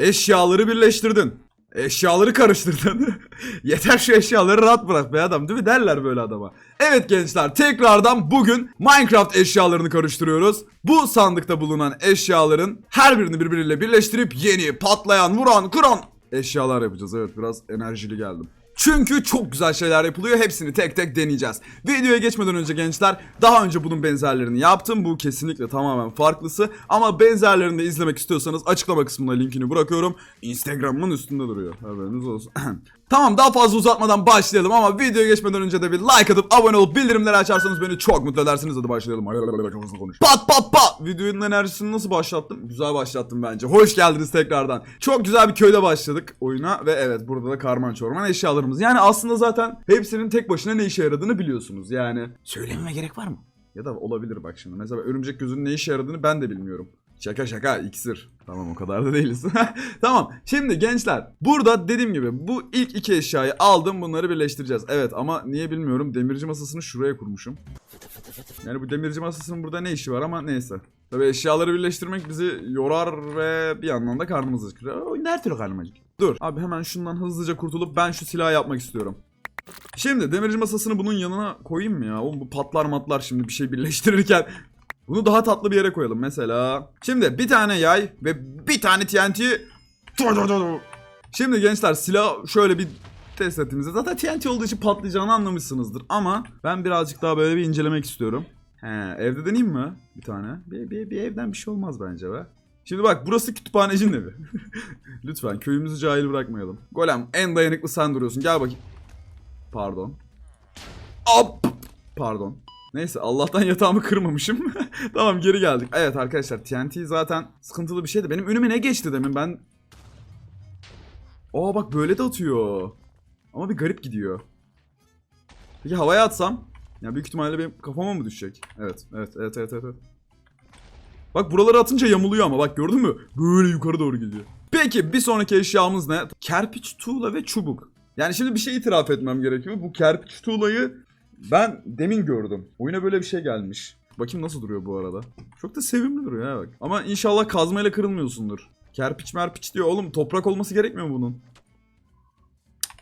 Eşyaları birleştirdin. Eşyaları karıştırdın. Yeter şu eşyaları rahat bırak be adam değil mi derler böyle adama. Evet gençler tekrardan bugün Minecraft eşyalarını karıştırıyoruz. Bu sandıkta bulunan eşyaların her birini birbiriyle birleştirip yeni patlayan vuran kıran eşyalar yapacağız. Evet biraz enerjili geldim. Çünkü çok güzel şeyler yapılıyor. Hepsini tek tek deneyeceğiz. Videoya geçmeden önce gençler daha önce bunun benzerlerini yaptım. Bu kesinlikle tamamen farklısı. Ama benzerlerini de izlemek istiyorsanız açıklama kısmına linkini bırakıyorum. Instagram'ın üstünde duruyor. Haberiniz olsun. tamam daha fazla uzatmadan başlayalım ama videoya geçmeden önce de bir like atıp abone olup bildirimleri açarsanız beni çok mutlu edersiniz. Hadi başlayalım. Pat pat pat. Videonun enerjisini nasıl başlattım? Güzel başlattım bence. Hoş geldiniz tekrardan. Çok güzel bir köyde başladık oyuna ve evet burada da karman çorman eşyalarımız. Yani aslında zaten hepsinin tek başına ne işe yaradığını biliyorsunuz. Yani söylememe gerek var mı? Ya da olabilir bak şimdi. Mesela örümcek gözünün ne işe yaradığını ben de bilmiyorum. Şaka şaka iksir. Tamam o kadar da değiliz. tamam şimdi gençler burada dediğim gibi bu ilk iki eşyayı aldım bunları birleştireceğiz. Evet ama niye bilmiyorum demirci masasını şuraya kurmuşum. Yani bu demirci masasının burada ne işi var ama neyse. Tabii eşyaları birleştirmek bizi yorar ve bir yandan da karnımız acıkır. Her türlü karnım. Dur abi hemen şundan hızlıca kurtulup ben şu silahı yapmak istiyorum. Şimdi demirci masasını bunun yanına koyayım mı ya? Oğlum bu patlar matlar şimdi bir şey birleştirirken. Bunu daha tatlı bir yere koyalım mesela. Şimdi bir tane yay ve bir tane TNT. Şimdi gençler silah şöyle bir test ettiğimizde zaten TNT olduğu için patlayacağını anlamışsınızdır. Ama ben birazcık daha böyle bir incelemek istiyorum. He, evde deneyeyim mi? Bir tane. Bir, bir, bir evden bir şey olmaz bence be. Şimdi bak burası kütüphanecinin evi. Lütfen köyümüzü cahil bırakmayalım. Golem en dayanıklı sen duruyorsun. Gel bakayım. Pardon. Hop. Pardon. Neyse Allah'tan yatağımı kırmamışım. tamam geri geldik. Evet arkadaşlar TNT zaten sıkıntılı bir şeydi. Benim önüme ne geçti demin ben... Aa bak böyle de atıyor. Ama bir garip gidiyor. Peki havaya atsam? Ya büyük ihtimalle benim kafama mı düşecek? Evet, evet, evet, evet, evet. Bak buraları atınca yamuluyor ama bak gördün mü? Böyle yukarı doğru gidiyor. Peki bir sonraki eşyamız ne? Kerpiç, tuğla ve çubuk. Yani şimdi bir şey itiraf etmem gerekiyor. Bu kerpiç tuğlayı ben demin gördüm. Oyuna böyle bir şey gelmiş. Bakayım nasıl duruyor bu arada. Çok da sevimli duruyor ya bak. Ama inşallah kazmayla kırılmıyorsundur. Kerpiç merpiç diyor oğlum toprak olması gerekmiyor mu bunun?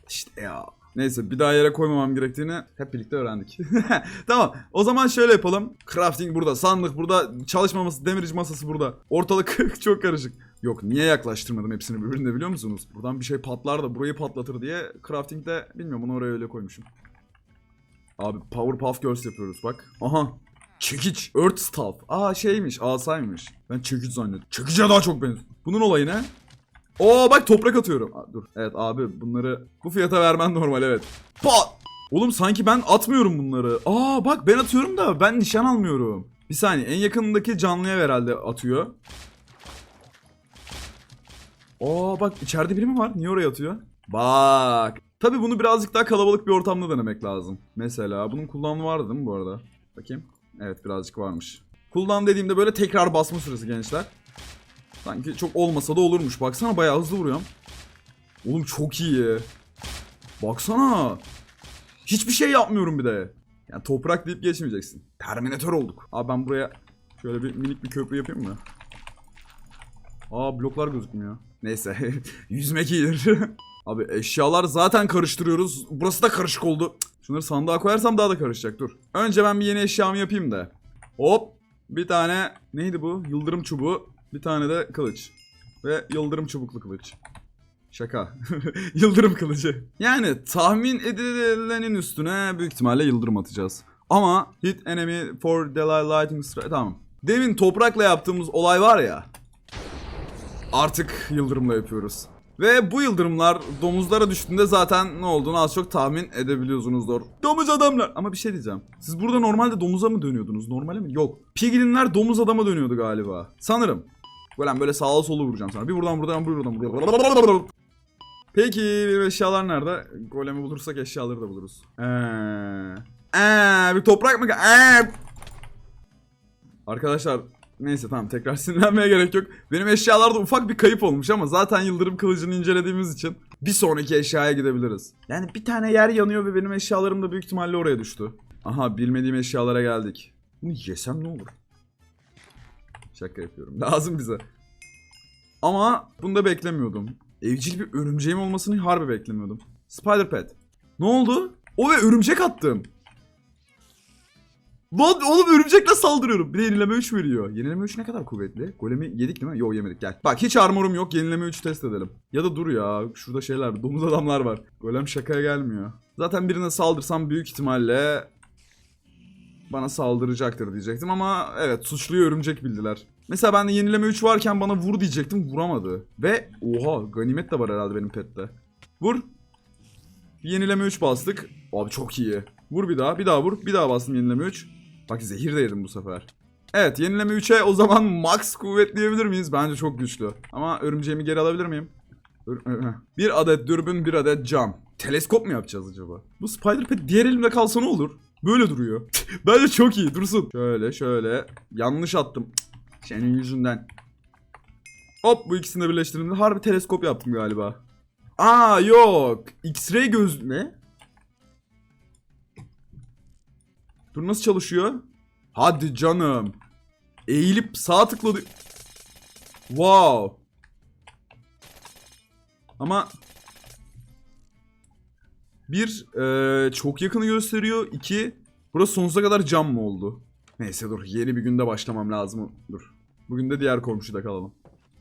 İşte ya. Neyse bir daha yere koymamam gerektiğini hep birlikte öğrendik. tamam o zaman şöyle yapalım. Crafting burada, sandık burada, çalışma masası, demirci masası burada. Ortalık çok karışık. Yok niye yaklaştırmadım hepsini birbirine biliyor musunuz? Buradan bir şey patlar da burayı patlatır diye crafting'de bilmiyorum onu oraya öyle koymuşum. Abi Powerpuff Girls yapıyoruz bak. Aha. Çekiç. Earth Staff. Aa şeymiş asaymış. Ben çekiç zannettim. Çekice daha çok benziyor. Bunun olayı ne? Oo bak toprak atıyorum. Aa, dur. Evet abi bunları bu fiyata vermen normal evet. Pat. Oğlum sanki ben atmıyorum bunları. Aa bak ben atıyorum da ben nişan almıyorum. Bir saniye en yakınındaki canlıya herhalde atıyor. Aa bak içeride biri mi var? Niye oraya atıyor? Bak. Tabi bunu birazcık daha kalabalık bir ortamda denemek lazım. Mesela bunun kullanımı vardı değil mi bu arada? Bakayım. Evet birazcık varmış. Cooldown dediğimde böyle tekrar basma süresi gençler. Sanki çok olmasa da olurmuş. Baksana bayağı hızlı vuruyorum. Oğlum çok iyi. Baksana. Hiçbir şey yapmıyorum bir de. Yani toprak deyip geçmeyeceksin. Terminator olduk. Abi ben buraya şöyle bir minik bir köprü yapayım mı? Aa bloklar gözükmüyor. Neyse. Yüzmek iyidir. Abi eşyalar zaten karıştırıyoruz. Burası da karışık oldu. Şunları sandığa koyarsam daha da karışacak dur. Önce ben bir yeni eşyamı yapayım da. Hop. Bir tane neydi bu? Yıldırım çubuğu. Bir tane de kılıç. Ve yıldırım çubuklu kılıç. Şaka. yıldırım kılıcı. Yani tahmin edilenin üstüne büyük ihtimalle yıldırım atacağız. Ama hit enemy for the lightning strike. Tamam. Demin toprakla yaptığımız olay var ya. Artık yıldırımla yapıyoruz. Ve bu yıldırımlar domuzlara düştüğünde zaten ne olduğunu az çok tahmin edebiliyorsunuzdur. Domuz adamlar. Ama bir şey diyeceğim. Siz burada normalde domuza mı dönüyordunuz? Normale mi? Yok. Piglinler domuz adama dönüyordu galiba. Sanırım. Böyle böyle sağa sola vuracağım sana. Bir buradan buradan bir buradan buradan. Peki benim eşyalar nerede? Golemi bulursak eşyaları da buluruz. Eee. Eee bir toprak mı? Eee. Arkadaşlar neyse tamam tekrar sinirlenmeye gerek yok. Benim eşyalarda ufak bir kayıp olmuş ama zaten yıldırım kılıcını incelediğimiz için bir sonraki eşyaya gidebiliriz. Yani bir tane yer yanıyor ve benim eşyalarım da büyük ihtimalle oraya düştü. Aha bilmediğim eşyalara geldik. Bunu yesem ne olur? Şaka yapıyorum. Lazım bize. Ama bunu da beklemiyordum. Evcil bir örümceğim olmasını harbi beklemiyordum. Spider Pet. Ne oldu? O ve örümcek attım. Lan oğlum örümcekle saldırıyorum. Bir de yenileme 3 veriyor. Yenileme 3 ne kadar kuvvetli? Golemi yedik değil mi? Yok yemedik gel. Bak hiç armorum yok. Yenileme 3 test edelim. Ya da dur ya. Şurada şeyler domuz adamlar var. Golem şakaya gelmiyor. Zaten birine saldırsam büyük ihtimalle bana saldıracaktır diyecektim ama evet suçluyu örümcek bildiler. Mesela ben de yenileme 3 varken bana vur diyecektim vuramadı. Ve oha ganimet de var herhalde benim pette. Vur. Yenileme 3 bastık. Abi çok iyi. Vur bir daha bir daha vur. Bir daha bastım yenileme 3. Bak zehir de yedim bu sefer. Evet yenileme 3'e o zaman max kuvvet diyebilir miyiz? Bence çok güçlü. Ama örümceğimi geri alabilir miyim? Bir adet dürbün bir adet cam. Teleskop mu yapacağız acaba? Bu Spider Pet diğer elimde kalsa ne olur? Böyle duruyor. Bence çok iyi dursun. Şöyle şöyle. Yanlış attım. Senin yüzünden. Hop bu ikisini de birleştirdim. Harbi teleskop yaptım galiba. Aa yok. X-ray göz... Ne? Dur nasıl çalışıyor? Hadi canım. Eğilip sağ tıkladı. Wow. Ama bir eee, çok yakını gösteriyor. İki burası sonsuza kadar cam mı oldu? Neyse dur yeni bir günde başlamam lazım. Dur. Bugün de diğer komşuda kalalım.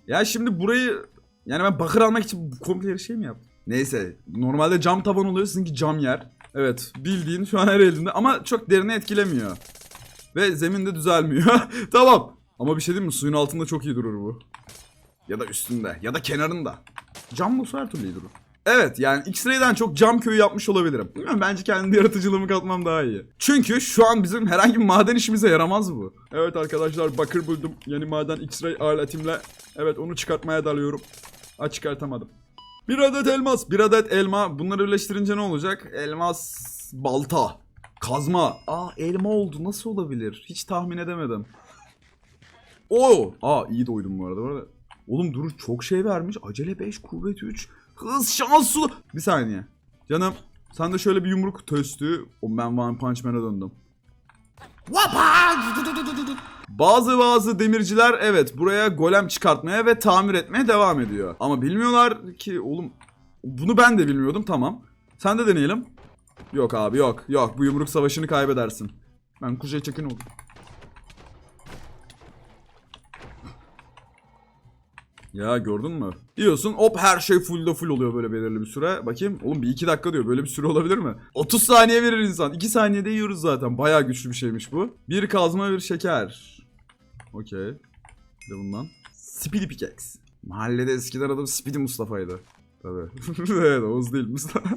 Ya şimdi burayı yani ben bakır almak için komple her şey mi yaptım? Neyse normalde cam tavan oluyor sizinki cam yer. Evet bildiğin şu an her elimde ama çok derine etkilemiyor. Ve zemin de düzelmiyor. tamam. Ama bir şey diyeyim mi? Suyun altında çok iyi durur bu. Ya da üstünde. Ya da kenarında. Cam olsa her türlü iyi durur. Evet yani X-Ray'den çok cam köyü yapmış olabilirim. Bilmiyorum bence kendi yaratıcılığımı katmam daha iyi. Çünkü şu an bizim herhangi bir maden işimize yaramaz bu. Evet arkadaşlar bakır buldum. Yeni maden X-Ray aletimle. Evet onu çıkartmaya dalıyorum. Ha çıkartamadım. Bir adet elmas, bir adet elma. Bunları birleştirince ne olacak? Elmas, balta, kazma. Aa elma oldu. Nasıl olabilir? Hiç tahmin edemedim. Oo! Aa iyi doydum bu arada. Bu. Oğlum dur çok şey vermiş. Acele 5, kuvvet 3, hız, şans, su. Bir saniye. Canım sen de şöyle bir yumruk tostü. O ben One Punch Man'a döndüm. Bazı bazı demirciler evet buraya golem çıkartmaya ve tamir etmeye devam ediyor. Ama bilmiyorlar ki oğlum bunu ben de bilmiyordum tamam. Sen de deneyelim. Yok abi yok yok bu yumruk savaşını kaybedersin. Ben kuzey çekin oldum. Ya gördün mü? Diyorsun hop her şey fullda full oluyor böyle belirli bir süre. Bakayım oğlum bir iki dakika diyor böyle bir süre olabilir mi? 30 saniye verir insan. 2 saniyede yiyoruz zaten. Bayağı güçlü bir şeymiş bu. Bir kazma bir şeker. Okey. Bir de bundan. Speedy Pickaxe. Mahallede eskiden adım Speedy Mustafa'ydı. Tabii. evet Oğuz değil Mustafa.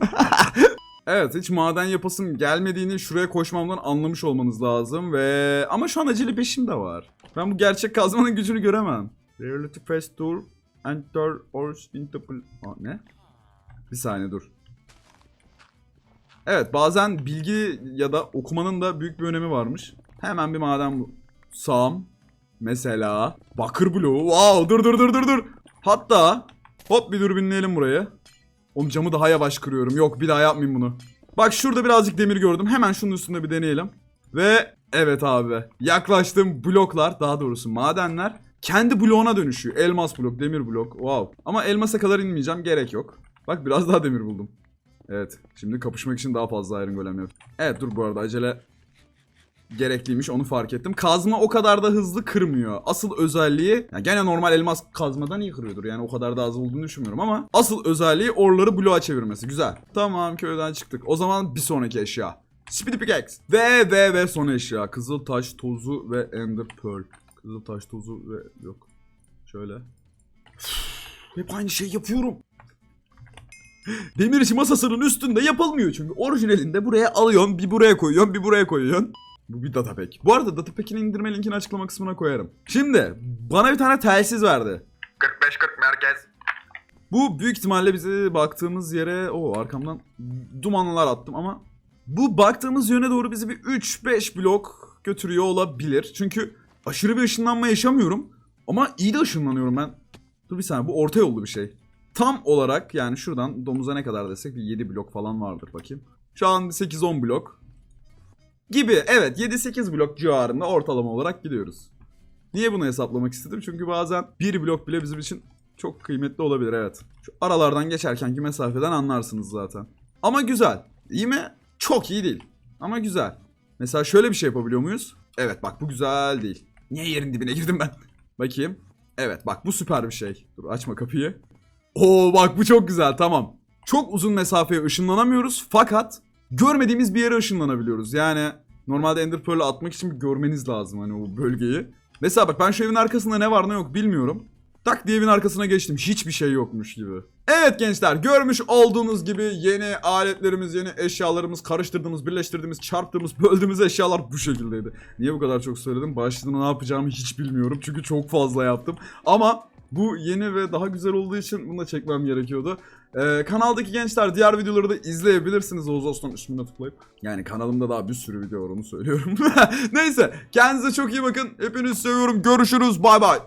Evet hiç maden yapasım gelmediğini şuraya koşmamdan anlamış olmanız lazım ve ama şu an acele peşim de var. Ben bu gerçek kazmanın gücünü göremem. Reality Fast Tour Enter or into Aa, ne? Bir saniye dur. Evet bazen bilgi ya da okumanın da büyük bir önemi varmış. Hemen bir maden. Sam. Mesela. Bakır bloğu. Wow dur dur dur dur dur. Hatta hop bir dürbünleyelim burayı. Oğlum camı daha yavaş kırıyorum. Yok bir daha yapmayayım bunu. Bak şurada birazcık demir gördüm. Hemen şunun üstünde bir deneyelim. Ve evet abi. Yaklaştığım bloklar daha doğrusu madenler kendi bloğuna dönüşüyor. Elmas blok, demir blok. Wow. Ama elmasa kadar inmeyeceğim. Gerek yok. Bak biraz daha demir buldum. Evet. Şimdi kapışmak için daha fazla iron golem yap. Evet dur bu arada acele gerekliymiş onu fark ettim. Kazma o kadar da hızlı kırmıyor. Asıl özelliği yani gene normal elmas kazmadan iyi kırıyordur. Yani o kadar da az olduğunu düşünmüyorum ama asıl özelliği orları bloğa çevirmesi. Güzel. Tamam köyden çıktık. O zaman bir sonraki eşya. Speedy Pickaxe. Ve ve ve son eşya. Kızıl taş tozu ve Ender Pearl. Kızıl taş tozu ve yok. Şöyle. Hep aynı şey yapıyorum. Demir işi masasının üstünde yapılmıyor çünkü orijinalinde buraya alıyorsun bir buraya koyuyorsun bir buraya koyuyorsun. Bu bir datapack. Bu arada datapack'in indirme linkini açıklama kısmına koyarım. Şimdi bana bir tane telsiz verdi. 45-40 merkez. Bu büyük ihtimalle bize baktığımız yere o arkamdan dumanlar attım ama bu baktığımız yöne doğru bizi bir 3-5 blok götürüyor olabilir. Çünkü aşırı bir ışınlanma yaşamıyorum ama iyi de ışınlanıyorum ben. Dur bir saniye bu orta yollu bir şey. Tam olarak yani şuradan domuza ne kadar desek bir 7 blok falan vardır bakayım. Şu an 8-10 blok. Gibi evet 7-8 blok civarında ortalama olarak gidiyoruz. Niye bunu hesaplamak istedim? Çünkü bazen bir blok bile bizim için Çok kıymetli olabilir evet. Şu aralardan geçerkenki mesafeden anlarsınız zaten. Ama güzel. İyi mi? Çok iyi değil. Ama güzel. Mesela şöyle bir şey yapabiliyor muyuz? Evet bak bu güzel değil. Niye yerin dibine girdim ben? Bakayım. Evet bak bu süper bir şey. Dur açma kapıyı. Oo bak bu çok güzel tamam. Çok uzun mesafeye ışınlanamıyoruz fakat görmediğimiz bir yere ışınlanabiliyoruz. Yani normalde Ender Pearl'ü atmak için görmeniz lazım hani o bölgeyi. Mesela bak ben şu evin arkasında ne var ne yok bilmiyorum. Tak diye evin arkasına geçtim. Hiçbir şey yokmuş gibi. Evet gençler görmüş olduğunuz gibi yeni aletlerimiz, yeni eşyalarımız, karıştırdığımız, birleştirdiğimiz, çarptığımız, böldüğümüz eşyalar bu şekildeydi. Niye bu kadar çok söyledim? Başlığında ne yapacağımı hiç bilmiyorum. Çünkü çok fazla yaptım. Ama bu yeni ve daha güzel olduğu için bunu da çekmem gerekiyordu. Ee, kanaldaki gençler diğer videoları da izleyebilirsiniz Oğuz Osman ismine tıklayıp. Yani kanalımda daha bir sürü video var onu söylüyorum. Neyse kendinize çok iyi bakın. Hepinizi seviyorum. Görüşürüz. Bay bay.